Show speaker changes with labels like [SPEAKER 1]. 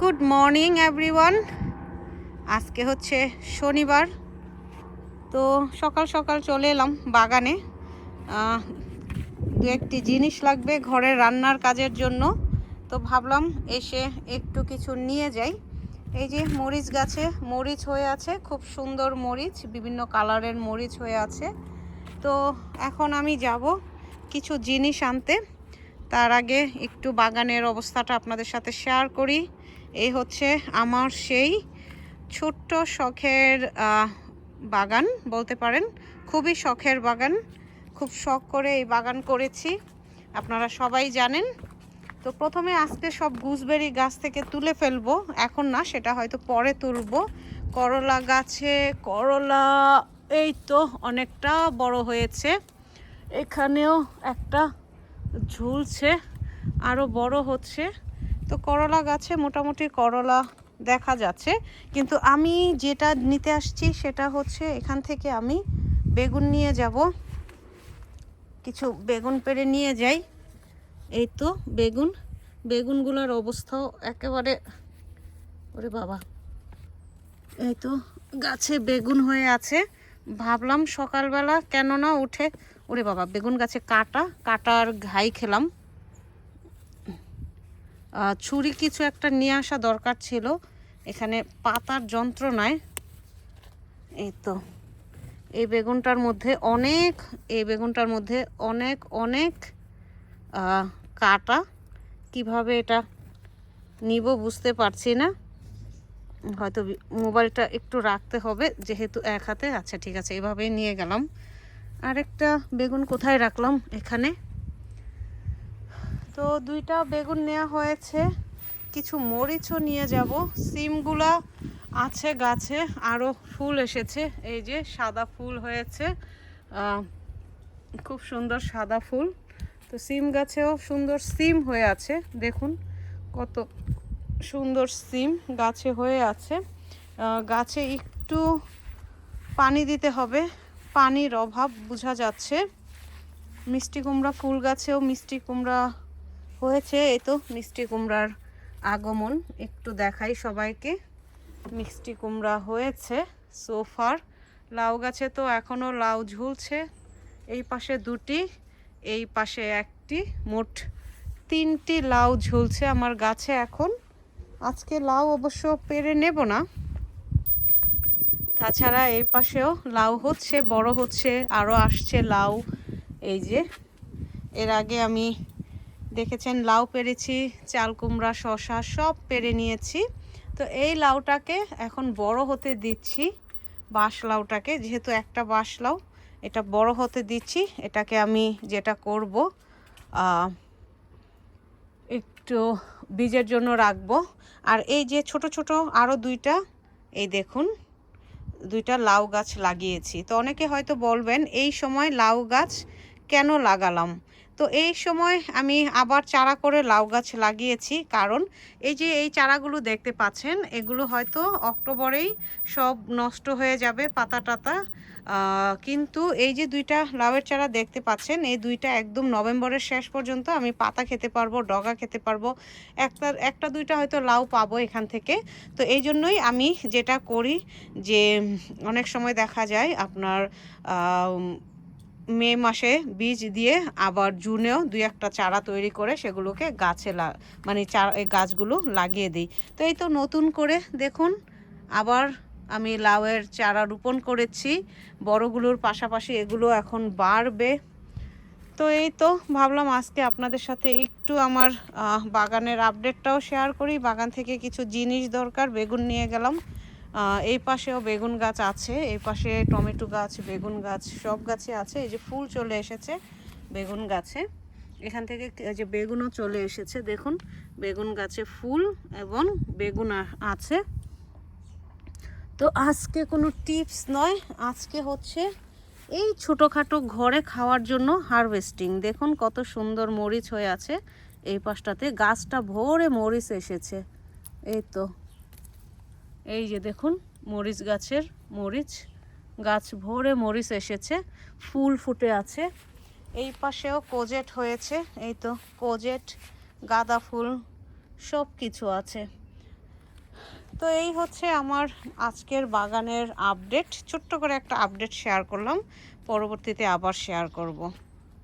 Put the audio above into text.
[SPEAKER 1] Good morning everyone আজকে হচ্ছে শনিবার। তো সকাল সকাল চলে এলাম বাগানে। দু একটি জিনিস লাগবে ঘরের রান্নার কাজের জন্য। তো ভাবলাম এসে একটু কিছু নিয়ে যাই। এই যে মরিচ গাছে মরিচ হয়ে আছে, খুব সুন্দর মরিচ, বিভিন্ন কালারের মরিচ হয়ে আছে। তো এখন আমি যাব কিছু জিনিস আনতে। তার আগে একটু বাগানের অবস্থাটা আপনাদের সাথে শেয়ার করি। এই হচ্ছে আমার সেই ছোট্ট শখের বাগান বলতে পারেন। খুবই শখের বাগান। খুব শখ করে এই বাগান করেছি। আপনারা সবাই জানেন। তো প্রথমে আজকে সব গুজবেরি গাছ থেকে তুলে ফেলব। এখন না, সেটা হয়তো পরে তুলবো। করলা গাছে, করলা, এই তো অনেকটা বড় হয়েছে। এখানেও একটা ঝুলছে আরও বড় হচ্ছে। তো করলা গাছে মোটামুটি করলা দেখা যাচ্ছে, কিন্তু আমি যেটা নিতে আসছি সেটা হচ্ছে এখান থেকে আমি বেগুন নিয়ে যাব। কিছু বেগুন পেড়ে নিয়ে যাই। এই তো বেগুন, বেগুনগুলোর অবস্থাও একেবারে, ওরে বাবা। এই তো গাছে বেগুন হয়ে আছে। ভাবলাম সকালবেলা কেননা উঠে ওরে বাবা, বেগুন গাছে কাটা, কাটার ঘাই খেলাম। ছুরি কিছু একটা নিয়ে আসা দরকার ছিল। এখানে পাতার যন্ত্রণায়, এই তো, এই বেগুনটার মধ্যে অনেক, এই বেগুনটার মধ্যে অনেক অনেক কাটা। কীভাবে এটা নিব বুঝতে পারছি না। হয়তো মোবাইলটা একটু রাখতে হবে, যেহেতু এক হাতে। আচ্ছা ঠিক আছে, এভাবেই নিয়ে গেলাম। আরেকটা বেগুন কোথায় রাখলাম? এখানে। তো দুইটা বেগুন নেওয়া হয়েছে। কিছু মরিচও নিয়ে যাব। সিমগুলা আছে গাছে আরও ফুল এসেছে। এই যে সাদা ফুল হয়েছে। খুব সুন্দর সাদা ফুল। তো সিম গাছেও সুন্দর সিম হয়ে আছে। দেখুন কত সুন্দর সিম গাছে হয়ে আছে। গাছে একটু পানি দিতে হবে। পানির অভাব বোঝা যাচ্ছে। মিষ্টি কুমড়া ফুল গাছেও মিষ্টি কুমড়া হয়েছে। এই তো মিষ্টি কুমড়ার আগমন। একটু দেখাই সবাইকে। মিষ্টি কুমড়া হয়েছে সোফার লাউ গাছে তো এখনও লাউ ঝুলছে। এই পাশে দুটি, এই পাশে একটি, মোট তিনটি লাউ ঝুলছে আমার গাছে এখন। আজকে লাউ অবশ্য পেরে নেব না। তাছাড়া এই পাশেও লাউ হচ্ছে, বড় হচ্ছে আরও আসছে লাউ। এই যে, এর আগে আমি দেখেছেন লাউ পেরেছি, চাল, কুমড়া শশা সব পেরে নিয়েছি। তো এই লাউটাকে এখন বড় হতে দিচ্ছি, বাঁশ লাউটাকে, যেহেতু একটা বাঁশ লাউ, এটা বড় হতে দিচ্ছি, এটাকে আমি যেটা করব একটু বীজের জন্য রাখব। আর এই যে ছোট ছোট আরও দুইটা, এই দেখুন দুইটা লাউ গাছ লাগিয়েছি। তো অনেকে হয়তো বলবেন এই সময় লাউ গাছ কেন লাগালাম? তো এই সময় আমি আবার চারা করে লাউ গাছ লাগিয়েছি। কারণ এই যে এই চারাগুলো দেখতে পাচ্ছেন, এগুলো হয়তো অক্টোবরেই সব নষ্ট হয়ে যাবে পাতা টাতা। কিন্তু এই যে দুইটা লাউয়ের চারা দেখতে পাচ্ছেন, এই দুইটা একদম নভেম্বরের শেষ পর্যন্ত আমি পাতা খেতে পারব, ডগা খেতে পারব। একটা একটা দুইটা হয়তো লাউ পাবো এখান থেকে। তো এই জন্যই আমি যেটা করি যে, অনেক সময় দেখা যায় আপনার মে মাসে বীজ দিয়ে আবার জুনেও দুই একটা চারা তৈরি করে সেগুলোকে গাছে মানে চারা গাছগুলো লাগিয়ে দিই। তো এই তো নতুন করে দেখুন, আবার আমি লাউয়ের চারা রোপণ করেছি, বড়গুলোর পাশাপাশি এগুলো এখন বাড়বে। তো এই তো ভাবলাম আজকে আপনাদের সাথে একটু আমার বাগানের আপডেটটাও শেয়ার করি। বাগান থেকে কিছু জিনিস দরকার, বেগুন নিয়ে গেলাম। এই পাশেও বেগুন গাছ আছে, এই পাশে টমেটো গাছ, বেগুন গাছ, সব গাছে আছে। এই যে ফুল চলে এসেছে বেগুন গাছে। এখান থেকে যে বেগুনও চলে এসেছে, দেখুন। বেগুন গাছে ফুল এবং বেগুন আছে। তো আজকে কোনো টিপস নয়, আজকে হচ্ছে এই ছোটোখাটো ঘরে খাওয়ার জন্য হারভেস্টিং। দেখুন কত সুন্দর মরিচ হয়ে আছে, এই পাশটাতে গাছটা ভরে মরিচ এসেছে। এই তো। এই যে দেখুন, মরিচ গাছের মরিচ। গাছ ভরে মরিচ এসেছে, ফুল ফুটে আছে। এই পাশেও কোজেট হয়েছে, এই তো কোজেট, গাঁদা ফুল সব কিছু আছে। তো এই হচ্ছে আমার আজকের বাগানের আপডেট। ছোট্ট করে একটা আপডেট শেয়ার করলাম, পরবর্তীতে আবার শেয়ার করব।